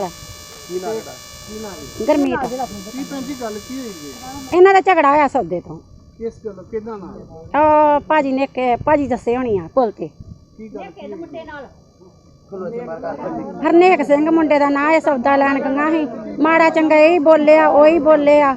ਨਾਲ। ਕੀ ਨਾਂ ਤੁਹਾਡਾ? ਗਰਮੀਤ। ਕੀ ਭੈਣ ਜੀ ਗੱਲ ਕੀ ਹੋਈ ਜੀ? ਇਹਨਾਂ ਦਾ ਝਗੜਾ ਹੋਇਆ ਸੌਦੇ ਤੋਂ। ਕਿਸ ਗੱਲ ਕਿਦਾਂ ਨਾਲ? ਉਹ ਭਾਜੀ ਨੇ ਕਿ ਭਾਜੀ ਦੱਸੇ ਹੋਣੀ ਆ ਪੁੱਲ ਤੇ ਕੀ ਗੱਲ ਕੀ ਹੋਈ? ਹਰਨੇਕ ਸਿੰਘ ਮੁੰਡੇ ਦਾ ਨਾਂ ਇਹ ਸੌਦਾ ਲੈਣ ਗਈਆਂ ਸੀ। ਮਾੜਾ ਚੰਗਾ ਇਹ ਹੀ ਬੋਲਿਆ ਉਹ ਹੀ ਬੋਲਿਆ।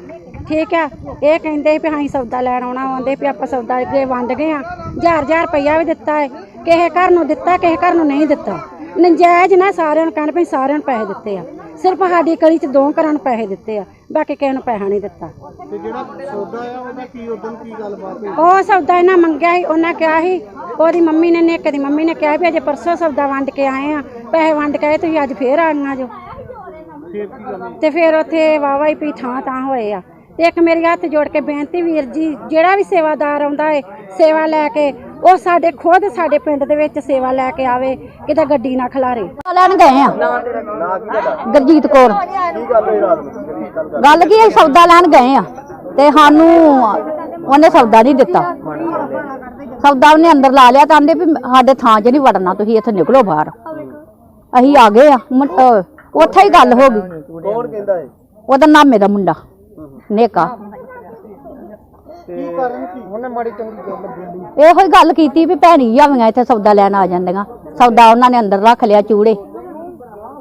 ਠੀਕ ਆ ਇਹ ਕਹਿੰਦੇ ਵੀ ਅਸੀਂ ਸੌਦਾ ਲੈਣ ਆਉਣਾ ਆਉਂਦੇ ਵੀ ਆਪਾਂ ਸੌਦਾ ਅੱਗੇ ਵੰਡ ਗਏ ਆ। ਹਜ਼ਾਰ ਹਜ਼ਾਰ ਰੁਪਈਆ ਵੀ ਦਿੱਤਾ ਹੈ ਕਿਸੇ ਘਰ ਨੂੰ ਦਿੱਤਾ ਕਿਸੇ ਘਰ ਨੂੰ ਨਹੀਂ ਦਿੱਤਾ। ਨੰਜਾਇਜ਼ ਨਾ ਸਾਰਿਆਂ ਨੂੰ ਕਹਿਣ ਵੀ ਸਾਰਿਆਂ ਨੂੰ ਪੈਸੇ ਦਿੱਤੇ ਆ। ਸਿਰਫ ਸਾਡੀ ਗਲੀ 'ਚ ਦੋ ਘਰਾਂ ਨੂੰ ਪੈਸੇ ਦਿੱਤੇ ਆ ਬਾਕੀ ਕਿਸੇ ਨੂੰ ਪੈਸਾ ਨਹੀਂ ਦਿੱਤਾ। ਤੇ ਜਿਹੜਾ ਸੌਦਾ ਆ ਉਹਦਾ ਕੀ ਉਦੋਂ ਕੀ ਗੱਲਬਾਤ ਹੋਈ? ਉਹ ਸੌਦਾ ਇਹਨਾਂ ਮੰਗਿਆ ਸੀ ਉਹਨਾਂ ਕਿਹਾ ਸੀ ਉਹਦੀ ਮੰਮੀ ਨੇ ਨੇਕ ਦੀ ਮੰਮੀ ਨੇ ਕਿਹਾ ਵੀ ਅਜੇ ਪਰਸੋਂ ਸੌਦਾ ਵੰਡ ਕੇ ਆਏ ਆ ਪੈਸੇ ਵੰਡ ਕੇ ਆਏ ਤੁਸੀਂ ਅੱਜ ਫੇਰ ਆਈਆਂ ਜੋ। ਫੇਰ ਕੀ ਗੱਲ ਹੋਈ? ਤੇ ਫਿਰ ਉੱਥੇ ਵਾਵਾ ਹੀ ਪੀ ਥਾਂ ਤਾਂ ਹੋਏ ਆ। ਤੇ ਇੱਕ ਮੇਰੀ ਹੱਥ ਜੋੜ ਕੇ ਬੇਨਤੀ ਵੀਰ ਜੀ ਜਿਹੜਾ ਵੀ ਸੇਵਾਦਾਰ ਆਉਂਦਾ ਏ ਸੇਵਾ ਲੈ ਕੇ ਉਹ ਸਾਡੇ ਖੁਦ ਸਾਡੇ ਪਿੰਡ ਦੇ ਵਿੱਚ ਸੇਵਾ ਲੈ ਕੇ ਆਵੇ ਕਿਤੇ ਗੱਡੀ ਨਾ ਖਲਾਰੇ। ਲੈਣ ਗਏ ਆ। ਗੁਰਜੀਤ ਕੌਰ। ਕੀ ਗੱਲ ਕੀ ਹੈ ਸੌਦਾ ਲੈਣ ਗਏ ਆ। ਤੇ ਸਾਨੂੰ ਉਹਨੇ ਸੌਦਾ ਨਹੀਂ ਦਿੱਤਾ। ਸੌਦਾ ਉਹਨੇ ਅੰਦਰ ਲਾ ਲਿਆ ਤਾਂ ਆਂਦੇ ਵੀ ਸਾਡੇ ਥਾਂ 'ਚ ਨਹੀਂ ਵੜਨਾ ਤੁਸੀਂ ਇੱਥੇ ਨਿਕਲੋ ਬਾਹਰ। ਅਸੀਂ ਆ ਗਏ ਆ ਮੁੰ- ਅਹ ਉੱਥੇ ਹੀ ਗੱਲ ਹੋ ਗਈ। ਕੌਣ ਕਹਿੰਦਾ ਹੈ ਉਹਦਾ ਨਾਮੇ ਦਾ ਮੁੰਡਾ ਨੇਕਾ। ਕੀ ਕਾਰਨ ਕੀ? ਉਹਨੇ ਮਾੜੀ ਚੰਗੀ ਗੱਲ ਬੋਲੀ। ਇਹੋ ਹੀ ਗੱਲ ਕੀਤੀ ਵੀ ਭੈਣੀ ਜਾਵੀਆਂ ਇੱਥੇ ਸੌਦਾ ਲੈਣ ਆ ਜਾਂਦੀਆਂ। ਸੌਦਾ ਉਹਨਾਂ ਨੇ ਅੰਦਰ ਰੱਖ ਲਿਆ ਚੂੜੇ।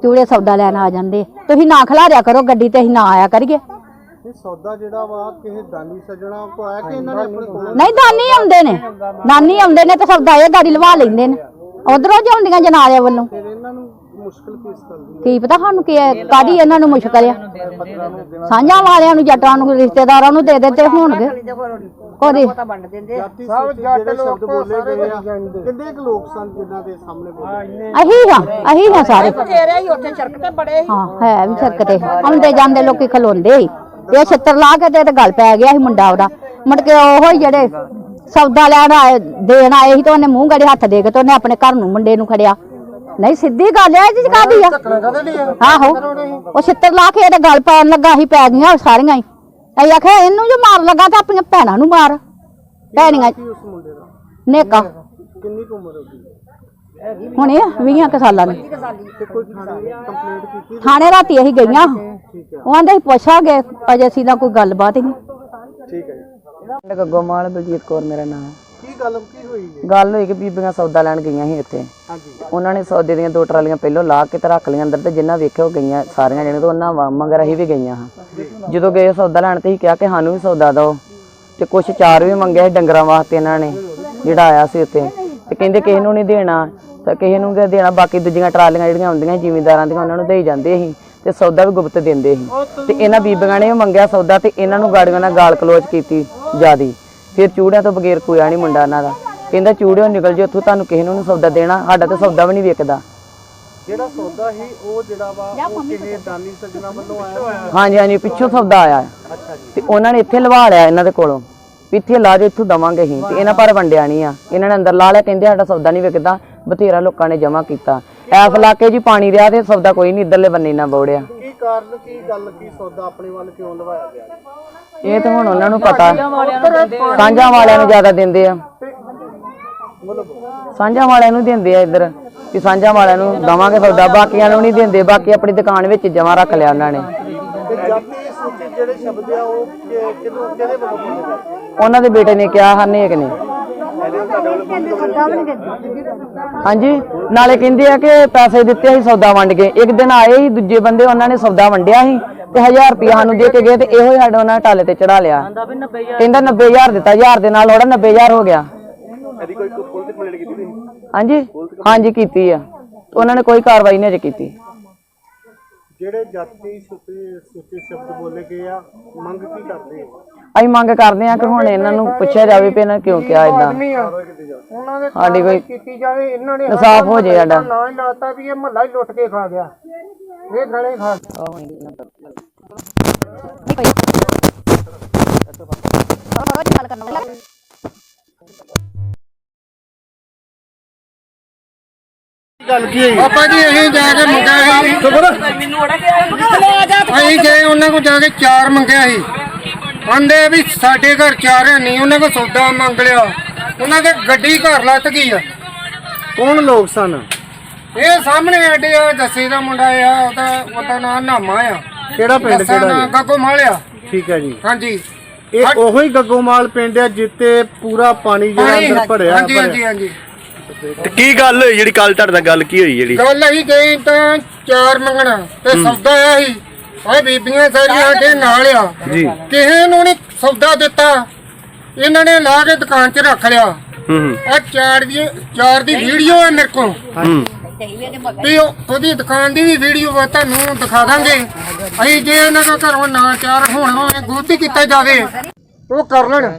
ਚੂੜੇ ਸੌਦਾ ਲੈਣ ਆ ਜਾਂਦੇ। ਤੁਸੀਂ ਨਾ ਖਿਲਾਰਿਆ ਕਰੋ ਗੱਡੀ ਤੇ ਅਸੀਂ ਨਾ ਆਇਆ ਕਰੀਏ। ਇਹ ਸੌਦਾ ਜਿਹੜਾ ਵਾ ਕਿਸੇ ਦਾਨੀ ਸੱਜਣਾ ਕੋ ਆਇਆ ਕਿ ਇਹਨਾਂ ਨੇ ਆਪਣੇ ਕੋਲ? ਨਹੀਂ ਦਾਨੀ ਆਉਂਦੇ ਨੇ। ਦਾਨੀ ਆਉਂਦੇ ਨੇ ਤੇ ਸੌਦਾ ਇਹ ਗਾੜੀ ਲਵਾ ਲੈਂਦੇ ਨੇ। ਉਧਰੋਂ ਜਾਂਦੀਆਂ ਜਨਾਲਿਆਂ ਵੱਲੋਂ। ਫਿਰ ਇਹਨਾਂ ਨੂੰ ਮੁਸ਼ਕਲ ਕਿਸ ਗੱਲ ਦੀ ਕੀ ਪਤਾ ਸਾਨੂੰ ਕੀ ਕਾਦੀ ਇਹਨਾਂ ਨੂੰ ਮੁਸ਼ਕਲ ਆ? ਸਾਂਝਾਂ ਵਾਲਿਆਂ ਨੂੰ ਜੱਟਾਂ ਨੂੰ ਰਿਸ਼ਤੇਦਾਰਾਂ ਨੂੰ ਦੇ ਦਿੱਤੇ ਹੋਣਗੇ। ਉਹਦੇ ਜਾਤੀ ਸਭ ਜੱਟ ਲੋਕ ਬੋਲੇ ਗਏ ਆ। ਕਿੰਨੇ ਕੁ ਲੋਕ ਸਨ ਜਿਨ੍ਹਾਂ ਦੇ ਸਾਹਮਣੇ ਬੋਲੇ ਅਹੀ ਹਾਂ ਅਹੀ ਹਾਂ ਸਾਰੇ। ਹਾਂ ਹੈ। ਵੀ ਸੜਕ ਤੇ। ਆਉਂਦੇ ਜਾਂਦੇ ਲੋਕੀ ਖਲੋਂਦੇ ਸੀ ਇਹ ਛੱਤਰ ਲਾ ਕੇ ਤੇ ਗਲ ਪੈ ਗਿਆ ਸੀ ਮੁੰਡਾ ਉਹਦਾ। ਮੁੜ ਕੇ ਉਹ ਹੀ ਜਿਹੜੇ ਸੌਦਾ ਲੈਣ ਆਏ ਦੇਣ ਆਏ ਸੀ ਤੇ ਉਹਨੇ ਮੂੰਹ ਗੜੇ ਹੱਥ ਦੇ ਕੇ ਤੇ ਉਹਨੇ ਆਪਣੇ ਘਰ ਨੂੰ ਮੁੰਡੇ ਨੂੰ ਖੜਿਆ। ਨਹੀਂ ਸਿੱਧੀ ਗੱਲ ਐ ਜੀ ਕਾਦੀ ਆ? ਕਦੇ ਨਹੀਂ ਆਹੋ। ਉਹ ਛਿੱਤਰ ਲਾ ਕੇ ਇਹਦੇ ਗਲ ਪੈਣ ਲੱਗਾ ਸੀ ਪੈ ਗਈਆਂ ਸਾਰੀਆਂ ਹੀ। ਅਸੀਂ ਆਖਿਆ ਇਹਨੂੰ ਜੋ ਮਾਰ ਲੱਗਾ ਤੇ ਆਪਣੀਆਂ ਭੈਣਾਂ ਨੂੰ ਮਾਰ। ਭੈਣੀਆਂ ਕੀ ਉਸ ਮੁੰਡੇ ਦਾ? ਨੇਕਾ। ਕਿੰਨੀ ਕੁ ਉਮਰ ਹੋਗੀ ਹੁਣੇ 20 ਕੁ ਸਾਲਾਂ ਦੀ। ਤੇ ਕੋਈ ਥਾਣੇ ਕੰਪਲੇਂਟ ਕੀਤੀ ਥਾਣੇ ਰਾਤੀ ਅਸੀਂ ਗਈਆਂ। ਹੈ ਉਹ ਆਂਦੇ ਸੀ ਪੁੱਛਾਂਗੇ ਅਜੇ ਅਸੀਂ ਦਾ ਕੋਈ ਗੱਲਬਾਤ ਹੀ ਨਹੀਂ। ਠੀਕ ਹੈ ਜੀ। ਬਲਜੀਤ ਕੌਰ ਮੇਰਾ ਨਾਮ ਹੈ। ਗੱਲ ਕੀ ਹੋਈ ਜੀ ਗੱਲ ਹੋਈ ਕਿ ਬੀਬੀਆਂ ਸੌਦਾ ਲੈਣ ਗਈਆਂ ਸੀ ਇੱਥੇ। ਹਾਂਜੀ। ਉਹਨਾਂ ਨੇ ਸੌਦੇ ਦੀਆਂ ਦੋ ਟਰਾਲੀਆਂ ਪਹਿਲੋਂ ਲਾ ਕੇ ਤੇ ਰੱਖ ਲਈਆਂ ਅੰਦਰ ਤੇ ਜਿੰਨਾ ਵੇਖਿਆ ਉਹ ਗਈਆਂ ਸਾਰੀਆਂ ਜਣੇ ਤੋਂ ਉਹਨਾਂ ਵਾ- ਮਗਰ ਅਸੀਂ ਵੀ ਗਈਆਂ ਹਾਂ। ਜਦੋਂ ਗਏ ਸੌਦਾ ਲੈਣ ਤੇ ਹੀ ਕਿਹਾ ਕਿ ਸਾਨੂੰ ਵੀ ਸੌਦਾ ਦਿਓ ਤੇ ਕੁਛ ਚਾਰ ਵੀ ਮੰਗਿਆ ਸੀ ਡੰਗਰਾਂ ਵਾਸਤੇ ਇਹਨਾਂ ਨੇ ਜਿਹੜਾ ਆਇਆ ਸੀ ਉੱਥੇ। ਤੇ ਕਹਿੰਦੇ ਕਿਸੇ ਨੂੰ ਨਹੀਂ ਦੇਣਾ ਤਾਂ ਕਿਸੇ ਨੂੰ ਕੀ ਦੇਣਾ ਬਾਕੀ ਦੂਜੀਆਂ ਟਰਾਲੀਆਂ ਜਿਹੜੀਆਂ ਆਉਂਦੀਆਂ ਜ਼ਿਮੀਂਦਾਰਾਂ ਦੀਆਂ ਉਹਨਾਂ ਨੂੰ ਦੇਈ ਜਾਂਦੇ ਸੀ ਤੇ ਸੌਦਾ ਵੀ ਗੁਪਤ ਦਿੰਦੇ ਸੀ। ਤੇ ਇਹਨਾਂ ਬੀਬੀਆਂ ਨੇ ਮੰਗਿਆ ਸੌਦਾ ਤੇ ਇਹਨਾਂ ਨੂੰ ਗਾੜੀਆਂ ਨਾਲ ਗਾਲ ਕਲੋਚ ਕੀਤੀ ਜਿਆਦੀ। ਫਿਰ ਚੂੜਿਆਂ ਤੋਂ ਬਗੈਰ ਕੋਈ ਆ ਨਹੀਂ ਮੁੰਡਾ ਇਹਨਾਂ ਦਾ। ਕਹਿੰਦਾ ਚੂੜਿਓ ਨਿਕਲ ਜਿਓ ਉੱਥੋਂ ਤੁਹਾਨੂੰ ਕਿਸੇ ਨੂੰ ਨਹੀਂ ਸੌਦਾ ਦੇਣਾ ਸਾਡਾ ਤਾਂ ਸੌਦਾ ਵੀ ਨਹੀਂ ਵਿਕਦਾ। ਜਿਹੜਾ ਸੌਦਾ ਸੀ ਉਹ ਜਿਹੜਾ ਵਾ ਉਹ ਕਿਸੇ ਦਾਨੀ ਸੱਜਣਾ ਵੱਲੋਂ ਆਇਆ ਹੋਇਆ ਹਾਂਜੀ ਹਾਂਜੀ ਪਿੱਛੋਂ ਸੌਦਾ ਆਇਆ। ਹੈ। ਤੇ ਉਹਨਾਂ ਨੇ ਇੱਥੇ ਲਵਾ ਲਿਆ ਇਹਨਾਂ ਦੇ ਕੋਲੋਂ। ਇੱਥੇ ਲਾ ਜੋ ਇੱਥੋਂ ਦਵਾਂਗੇ ਅਸੀਂ। ਤੇ ਇਹਨਾਂ ਪਰ ਵੰਡਿਆ ਨਹੀਂ ਆ। ਇਹਨਾਂ ਨੇ ਅੰਦਰ ਲਾ ਲਿਆ ਕਹਿੰਦੇ ਸਾਡਾ ਸੌਦਾ ਨਹੀਂ ਵਿਕਦਾ। ਬਥੇਰਾ ਲੋਕਾਂ ਨੇ ਜਮ੍ਹਾਂ ਕੀਤਾ। ਐਸ ਇਲਾਕੇ 'ਚ ਹੀ ਪਾਣੀ ਰਿਹਾ ਤੇ ਸੌਦਾ ਕੋਈ ਨਹੀਂ ਇੱਧਰਲੇ ਬੰਨੇ ਨਾ ਬੋੜਿਆ। ਕੀ ਕਾਰਨ ਕੀ ਗੱਲ ਕੀ ਸੌਦਾ ਆਪਣੇ ਵੱਲ ਕਿਉਂ ਲਵਾਇਆ ਗਿਆ? ਇਹ ਤਾਂ ਹੁਣ ਉਹਨਾਂ ਨੂੰ ਪਤਾ। ਸਾਂਝਾਂ ਵਾਲਿਆਂ ਨੂੰ ਜ਼ਿਆਦਾ ਦਿੰਦੇ ਆ। ਸਾਂਝਾਂ ਵਾਲਿਆਂ ਨੂੰ ਦਿੰਦੇ ਆ ਇੱਧਰ ਵੀ ਸਾਂਝਾਂ ਵਾਲਿਆਂ ਨੂੰ ਦਵਾਂਗੇ ਸੌਦਾ ਬਾਕੀਆਂ ਨੂੰ ਨਹੀਂ ਦਿੰਦੇ ਬਾਕੀ ਆਪਣੀ ਦੁਕਾਨ ਵਿੱਚ ਜਮ੍ਹਾਂ ਰੱਖ ਲਿਆ ਉਹਨਾਂ ਨੇ। ਕਿ- ਉਹਨਾਂ ਦੇ ਬੇਟੇ ਨੇ ਕਿਹਾ ਹਰਨੇਕ ਨੇ। ਹਾਂਜੀ ਨਾਲੇ ਕਹਿੰਦੇ ਆ ਕਿ ਪੈਸੇ ਦਿੱਤੇ ਸੀ ਸੌਦਾ ਵੰਡ ਕੇ। ਇੱਕ ਦਿਨ ਆਏ ਸੀ ਦੂਜੇ ਬੰਦੇ ਉਹਨਾਂ ਨੇ ਸੌਦਾ ਵੰਡਿਆ ਸੀ। ਤੇ 1000 ਰੁਪਇਆ ਸਾਨੂੰ ਦੇ ਕੇ ਗਏ ਤੇ ਇਹੋ ਹੀ ਸਾਡੇ ਉਹਨਾਂ ਟਾਲੇ ਤੇ ਚੜਾ ਲਿਆ। ਕਹਿੰਦਾ 90000 ਦਿੱਤਾ 1000 ਦੇ ਨਾਲ ਉਹਦਾ 90000 ਹੋ ਗਿਆ। ਇਹਦੀ ਕੋਈ ਪੁਲਿਸ ਕੰਪਲੇਂਟ ਕੀਤੀ ਤੁਸੀਂ? ਹਾਂਜੀ ਹਾਂਜੀ ਕੀਤੀ ਆ। ਉਹਨਾਂ ਨੇ ਕੋਈ ਕਾਰਵਾਈ ਨਹੀਂ ਅਜੇ ਕੀਤੀ। ਜਿਹੜੇ ਜਾਤੀ ਸੂਚੀ ਸੂਚੀ ਸ਼ਬਦ ਬੋਲੇ ਗਏ ਆ ਮੰਗ ਕੀ ਕਰਦੇ ਹੋ ਅਸੀਂ ਮੰਗ ਕਰਦੇ ਆ ਕਿ ਹੁਣ ਇਹਨਾਂ ਨੂੰ ਪੁੱਛਿਆ ਜਾਵੇ ਵੀ ਇਹਨਾਂ ਕਿਉਂ ਕਿਹਾ ਇਦਾਂ ਉਹਨਾਂ ਦੇ ਸਾਡੀ ਕੋਈ ਕੀਤੀ ਜਾਵੇ ਇਹਨਾਂ ਨੇ ਇਨਸਾਫ ਹੋ ਜੇ ਸਾਡਾ। ਨਾ ਲਾਤਾ ਵੀ ਇਹ ਮਹੱਲਾ ਹੀ ਲੁੱਟ ਕੇ ਖਾ ਗਿਆ। ਇਹ ਗਲੇ ਖਾ। ਗੱਲ ਕੀ ਹੋਈ? ਪਾਪਾ ਜੀ ਅਸੀਂ ਜਾ ਕੇ ਮੰਗਿਆ ਸੀ। ਅਸੀਂ ਗਏ ਉਹਨਾਂ ਕੋਲ ਜਾ ਕੇ ਚਾਰ ਮੰਗਿਆ ਸੀ। ਆਂਦੇ ਵੀ ਸਾਡੇ ਘਰ ਚਾਰ ਹੈ ਨਹੀਂ ਉਹਨਾਂ ਕੋਲ ਸੌਦਾ ਮੰਗ ਲਿਆ। ਉਹਨਾਂ ਦੇ ਗੱਡੀ ਘਰ ਲੱਤ ਗਈ ਆ। ਕੌਣ ਲੋਕ ਸਨ? ਇਹ ਸਾਹਮਣੇ ਅੱਡੇ ਆ ਜੱਸੇ ਦਾ ਮੁੰਡਾ ਆ ਉਹਦਾ ਉਹਦਾ ਨਾਮ ਨਾਮਾ ਆ। ਕਿਹੜਾ ਪਿੰਡ ਕਿਹੜਾ ਨਾਂ ਜੀ? ਗੱਗੋ ਮਾਲਿਆ ਠੀਕ ਹੈ ਜੀ। ਹਾਂਜੀ। ਇਹ ਉਹੋ ਹੀ ਗੱਗੋਮਾਲ ਪਿੰਡ ਹੈ ਜਿੱਤੇ ਪੂਰਾ ਪਾਣੀ ਜਿਹੜਾ ਪਾਣੀ ਅੰਦਰ ਭਰਿਆ ਹਾਂਜੀ ਭਰਿਆ। ਹਾਂਜੀ। ਹਾਂਜੀ ਤੇ ਕੀ ਗੱਲ ਹੋਈ ਜਿਹੜੀ ਕੱਲ ਤੁਹਾਡੇ ਨਾਲ ਗੱਲ ਕੀ ਹੋਈ ਜਿਹੜੀ? ਗੱਲ ਅਸੀਂ ਗਏ ਤਾਂ ਚਾਰ ਮੰਗਣਾ। ਤੇ ਸੌਦਾ ਆਇਆ ਸੀ ਓਏ ਬੀਬੀਆਂ ਸਾਰੀਆਂ ਸਾਡੇ ਨਾਲ ਆ। ਜੀ। ਕਿਸੇ ਨੂੰ ਨਹੀਂ ਸੌਦਾ ਦਿੱਤਾ। ਇਹਨਾਂ ਨੇ ਲਾ ਕੇ ਦੁਕਾਨ 'ਚ ਰੱਖ ਲਿਆ। ਹੂੰ ਹੂੰ। ਆ ਚਾਰ ਦੀ ਚਾਰ ਦੀ ਵੀਡੀਓ ਹੈ ਮੇਰੇ ਕੋਲ। ਹੂੰ। ਵੀ ਉਹ- ਉਹਦੀ ਦੁਕਾਨ ਦੀ ਵੀ ਵੀਡੀਓ ਵਾ ਤੁਹਾਨੂੰ ਦਿਖਾ ਦਾਂਗੇ। ਅਸੀਂ ਜੇ ਇਹਨਾਂ ਦਾ ਘਰੋਂ ਨਾ ਚਾਰ ਹੋਣ ਹੋਵੇ ਗਲਤੀ ਕੀਤਾ ਜਾਵੇ। ਉਹ ਕਰ ਲੈਣ।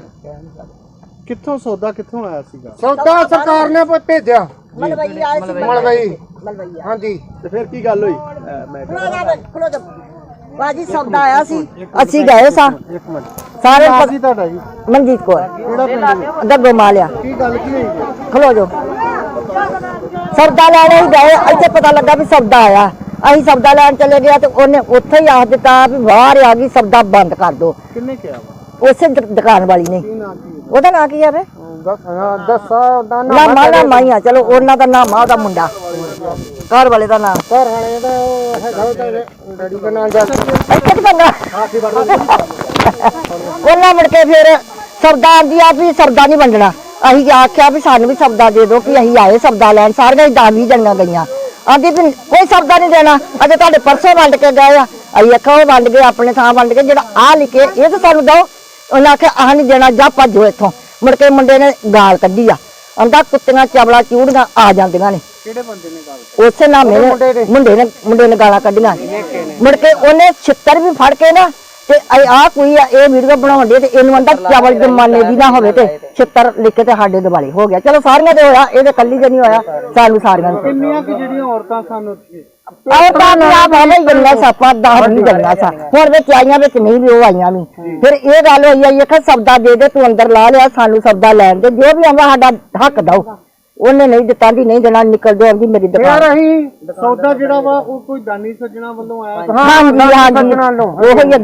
ਕਿੱਥੋਂ ਸੌਦਾ ਕਿੱਥੋਂ ਆਇਆ ਸੀਗਾ? ਸੌਦਾ ਸਰਕਾਰ ਨੇ ਭ- ਭੇਜਿਆ। ਮਲਵਈ ਆਏ ਸੀ ਮਲਵਈ। ਹਾਂਜੀ। ਤੇ ਫਿਰ ਕੀ ਗੱਲ ਹੋਈ? ਅਹ ਮੈਂ ਬਾਜੀ ਸੌਦਾ ਆਇਆ ਸੀ। ਅਸੀਂ ਗਏ ਸਾਂ। ਸਾਰੇ ਕਿਹਾ ਸੀ ਤੁਹਾਡਾ ਜੀ? ਮਨਜੀਤ ਕੋਲ ਕਿਹੜਾ ਪਿੰਡ? ਜੀ? ਗੱਗੋ ਮਾਲਿਆ। ਕੀ ਗੱਲ ਕੀ ਹੋਈ? ਜੀ? ਖਲੋ ਜੋ ਸੌਦਾ ਲੈਣ ਹੀ ਗਏ ਇੱਥੇ ਪਤਾ ਲੱਗਾ ਵੀ ਸੌਦਾ ਆਇਆ। ਅਸੀਂ ਸੌਦਾ ਲੈਣ ਚਲੇ ਗਿਆ ਤੇ ਉਹਨੇ ਉੱਥੇ ਹੀ ਆਖ ਦਿੱਤਾ ਵੀ ਬਾਹਰ ਆ ਗਈ ਸੌਦਾ ਬੰਦ ਕਰ ਦੋ ਕਿੰਨੇ ਕਿਹਾ ਵਾ? ਉਸੇ ਦੁ- ਦੁਕਾਨ ਵਾਲੀ ਨੇ। ਕੀ ਨਾਂ ਕੀ ਉਹਦਾ ਨਾਂ ਕੀ ਆ ਵੇ? ਦੱਸਾ ਉਹਦਾ ਨਾਮਾ ਨਾਮਾ ਹੀ ਆ ਚਲੋ ਉਹਨਾਂ ਦਾ ਨਾਮਾ ਉਹਦਾ ਮੁੰਡਾ। ਘਰ ਵਾਲੇ ਦਾ ਨਾਮ। ਘਰ ਵਾਲੇ ਦਾ ਉਹ ਹੈਗਾ ਉਹਦਾ ਡੈਡੀ ਦਾ ਨਾਮ ਜੱਸ ਇੱਥੇ ਤੇ ਬੰਦਾ। ਉਹਨਾਂ ਮੁੜ ਕੇ ਫਿਰ ਸਰਦਾਰ ਦੀ ਆ ਵੀ ਸਬਦਾ ਨਹੀਂ ਵੰਡਣਾ। ਅਸੀਂ ਆਖਿਆ ਵੀ ਸਾਨੂੰ ਵੀ ਸਬਦਾ ਦੇ ਦਿਓ ਕਿ ਅਸੀਂ ਆਏ ਸਬਦਾ ਲੈਣ ਸਾਰੀਆਂ ਹੀ ਵੀਹ ਜਣੀਆਂ ਗਈਆਂ। ਆਂਦੀ ਵੀ ਕੋਈ ਸਬਦਾ ਨਹੀਂ ਦੇਣਾ ਅਜੇ ਤੁਹਾਡੇ ਪਰਸੋਂ ਵੰਡ ਕੇ ਗਏ ਆ। ਅਸੀਂ ਆਖਿਆ ਉਹ ਵੰਡ ਗਏ ਆਪਣੇ ਥਾਂ ਵੰਡ ਕੇ ਜਿਹੜਾ ਆ ਲਿਖੇ ਇਹ ਤਾਂ ਸਾਨੂੰ ਦਿਓ। ਉਹਨਾਂ ਆਖਿਆ ਆਹ ਨਹੀਂ ਦੇਣਾ ਜਾ ਭੱਜੋ ਇੱਥੋਂ। ਮੁੜ ਕੇ ਮੁੰਡੇ ਨੇ ਗਾਲ ਕੱਢੀ ਆ। ਆਂਦਾ ਕੁੱਤੀਆਂ ਚਾਵਲਾ ਚੂੜੀਆਂ ਆ ਜਾਂਦੀਆਂ ਨੇ। ਕਿਹੜੇ ਬੰਦੇ ਨੇ ਗੱਲ ਉਸੇ ਨਾਮੇ ਨੇ ਮੁੰਡੇ ਨੇ ਮੁੰਡੇ ਨੇ ਗਾਲਾਂ ਕੱਢੀਆਂ। ਮੁੜ ਕੇ ਉਹਨੇ ਛਿੱਤਰ ਵੀ ਫੜ ਕੇ ਨਾ ਤੇ ਆ ਕੋਈ ਆ ਇਹ ਵੀਡੀਓ ਬਣਾਉਣ ਦੇ ਤੇ ਇਹਨੂੰ ਅੰਦਰ ਚਾਵਲ ਜਮਾਨੇ ਦੀ ਨਾ ਹੋਵੇ ਤੇ ਛਿੱਤਰ ਲਿਖ ਕੇ ਤੇ ਸਾਡੇ ਦਿਵਾਲੇ ਹੋ ਗਿਆ। ਚਲੋ ਸਾਰੀਆਂ ਦੇ ਹੋਇਆ ਇਹਦੇ ਕੱਲੀ ਦੇ ਨਹੀਂ ਹੋਇਆ ਸਾਨੂੰ ਸਾਰੀਆਂ ਨੂੰ ਕਿੰਨੀਆਂ ਕਿ ਜਿਹੜੀਆਂ ਔਰਤਾਂ ਸਾਨੂੰ ਉੱਥੇ ਆਹ ਤਾਂ ਹੈ ਨਹੀਂ ਜੰਨਾ ਸਾਪਾ ਦਾ ਨਹੀਂ ਜੰਨਾ ਸਾ ਹੁਣ ਵਿੱਚ ਆਈਆਂ ਵਿੱਚ ਨਹੀਂ ਵੀ ਉਹ ਆਈਆਂ ਵੀ। ਫਿਰ ਇਹ ਗੱਲ ਹੋਈ ਆ ਇਹ ਕਿ ਸਬਦਾ ਦੇ ਦੇ ਤੂੰ ਅੰਦਰ ਲਾ ਲਿਆ ਸਾਨੂੰ ਸਬਦਾ ਲੈਣ ਦੇ। ਜੋ ਵੀ ਆਵਾ ਸਾਡਾ ਹੱਕ ਦਓ ਉਹਨੇ ਨਹੀਂ ਦਿੱਤਾ ਦੀ ਨਹੀਂ ਦੇਣਾ ਨਿਕਲ ਦੋ ਆਂਦੀ ਮੇਰੀ ਦੁਕਾਨ। ਅਸੀਂ ਸੌਦਾ ਜਿਹੜਾ ਵਾ ਉਹ ਕੋਈ ਦਾਨੀ ਸੱਜਣਾ ਵੱਲੋਂ ਆਇਆ। ਹਾਂਜੀ ਹਾਂਜੀ ਉਹ ਹੀ ਅੱਗੇ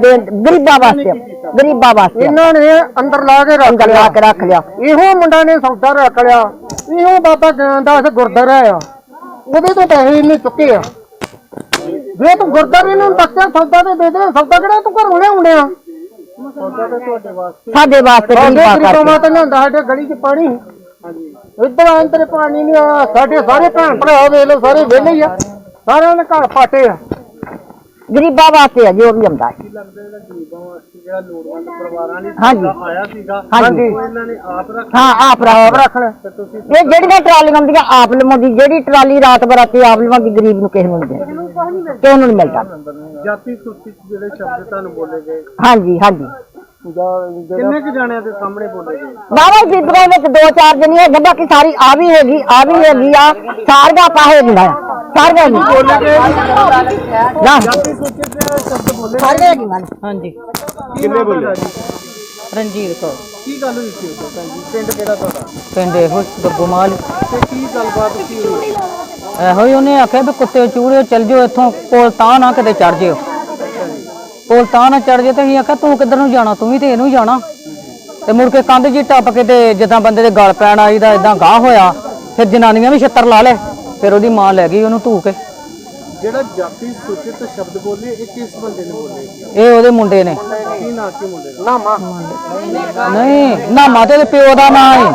ਗਰੀਬਾਂ ਵਾਸਤੇ ਗਰੀਬਾਂ ਵਾਸਤੇ ਇਹਨਾਂ ਨੇ ਅੰਦਰ ਲਾ ਕੇ ਰੱਖ ਅੰਦਰ ਲਾ ਕੇ ਰੱਖ ਲਿਆ। ਇਹੋ ਮੁੰਡਾ ਨੇ ਸੌਦਾ ਰੱਖ ਲਿਆ। ਇਹੋ ਬਾਬਾ ਗਿਆਨਦਾਸ ਗੁਰਦਾਰਾ ਆ। ਉਹਦੇ ਤੋਂ ਪੈਸੇ ਇਹਨੇ ਚੁੱਕੇ ਆ। ਜੇ ਤੂੰ ਗੁਰਦਾਰੇ ਨੂੰ ਦੱਸਿਆ ਸੌਦਾ ਤੇ ਦੇ ਦੇ ਸੌਦਾ ਕਿਹੜਾ ਤੂੰ ਘਰੋਂ ਲਿਆਉਂਦੇ ਆ? ਸਾਡੇ ਵਾਸਤੇ ਸਾਡੇ ਗਰੀਬਾਂ ਗਰੀਬਾਂ ਮਾਤਾ ਲਿਆਂਦਾ ਸਾਡੇ ਗਲੀ 'ਚ ਪਾਣੀ। ਇੱਧਰ ਅੰਦਰ ਪਾਣੀ ਨਹੀਂ ਆ। ਸਾਡੇ ਸਾਰੇ ਭੈਣ ਭਰਾ ਵੇਖ ਲਓ ਸਾਰੇ ਵਿਹਲੇ ਹੀ ਆ। ਸਾਰਿਆਂ ਦੇ ਘਰ ਪਾਟੇ ਆ। ਗਰੀਬਾਂ ਵਾਸਤੇ ਆ ਜੋ ਵੀ ਆਉਂਦਾ ਹੈ। ਜਿਹੜਾ ਲੋੜਵੰਦ ਪਰਿਵਾਰਾਂ ਲਈ ਹਾਂਜੀ। ਆਇਆ ਸੀਗਾ ਹਾਂਜੀ। ਉਹ ਇਹਨਾਂ ਨੇ ਆਪ ਰੱਖ ਹਾਂ ਆਪ ਰਾਤ ਰੱਖਣ ਇਹ ਜਿਹੜੀਆਂ ਟਰਾਲੀਆਂ ਹੁੰਦੀਆਂ ਆਪ ਲਵਾਉਂਦੀ। ਜਿਹੜੀ ਟਰਾਲੀ ਰਾਤ ਬਰਾਤੇ ਆਪ ਲਵਾਉਂਦੀ ਗਰੀਬ ਨੂੰ ਕਿਸੇ ਨੂੰ ਨਹੀਂ ਦਿੰਦੀ ਕਿਸੇ ਨੂੰ ਨਹੀਂ ਮਿਲਦਾ। ਜਾਤੀ ਸੂਚੀ 'ਚ ਜਿਹੜੇ ਸ਼ਬਦ ਤੁਹਾਨੂੰ ਬੋਲੇ ਗਏ। ਹਾਂਜੀ ਹਾਂਜੀ। ਕਿੰਨੇ ਕੁ ਜਾਣਿਆਂ ਦੇ ਸਾਹਮਣੇ ਬੋਲੇ ਗਏ? ਬਾਬਾ ਜੀ ਦੇ ਵਿੱਚ ਦੋ ਚਾਰ ਜਣੀਆਂ ਹੈਗੀਆਂ ਬਾਕੀ ਸਾਰੀ ਆ ਵੀ ਹੈਗੀ ਆ ਵੀ ਹੈਗੀ ਆ ਸਾਰੀਆਂ ਪਾਹੇ ਦਿੰਦਾ ਸਾਰੀਆਂ ਨਹੀਂ। ਨਾ। ਹਾਂਜੀ। ਕਿੰਨੇ ਬੋਲੇ? ਰਣਜੀਤ ਕੌਰ। ਕੀ ਗੱਲ ਹੋਈ ਸੀ ਉਦੋਂ ਭੈਣ ਜੀ? ਪਿੰਡ ਕਿਹੜਾ ਤੁਹਾਡਾ? ਪਿੰਡ ਇਹੋ ਗੱਗੋਮਾਲ ਤੇ ਕੀ ਗੱਲਬਾਤ ਕੀ ਹੋਈ ਇਹੋ ਹੀ ਉਹਨੇ ਆਖਿਆ ਵੀ ਕੁੱਤੇ ਚੂੜਿਓ ਚੱਲ ਜਿਓ ਇੱਥੋਂ ਕੋਲ ਤਾਂ ਨਾ ਕਿਤੇ ਚੜ ਜਿਓ। ਕੋਲ ਤਾਂ ਨਾ ਚੜ ਜਿਓ ਤੇ ਅਸੀਂ ਆਖਿਆ ਤੂੰ ਕਿੱਧਰ ਨੂੰ ਜਾਣਾ? ਤੂੰ ਵੀ ਤੇ ਇਹਨੂੰ ਹੀ ਜਾਣਾ। ਤੇ ਮੁੜ ਕੇ ਕੰਧ ਜੀ ਟੱਪ ਕੇ ਤੇ ਜਿੱਦਾਂ ਬੰਦੇ ਦੇ ਗਲ ਪੈਣ ਆਈ ਦਾ ਇਦਾਂ ਗਾਹ ਹੋਇਆ ਫਿਰ ਜਨਾਨੀਆਂ ਵੀ ਛੱਤਰ ਲਾ ਲੈ ਫਿਰ ਉਹਦੀ ਮਾਂ ਲੈ ਗਈ ਉਹਨੂੰ ਧੂ ਕੇ। ਜਿਹੜਾ ਜਾਤੀ ਸੂਚਿਤ ਸ਼ਬਦ ਬੋਲੇ ਇਹ ਕਿਸ ਬੰਦੇ ਨੇ ਬੋਲੇ? ਇਹ ਉਹਦੇ ਮੁੰਡੇ ਨੇ। ਕੀ ਨਾਂ ਕੀ ਮੁੰਡੇ ਦਾ? ਨਹੀਂ ਨਾਮਾ ਤੇ ਉਹਦੇ ਪਿਓ ਦਾ ਨਾਂ ਹੈ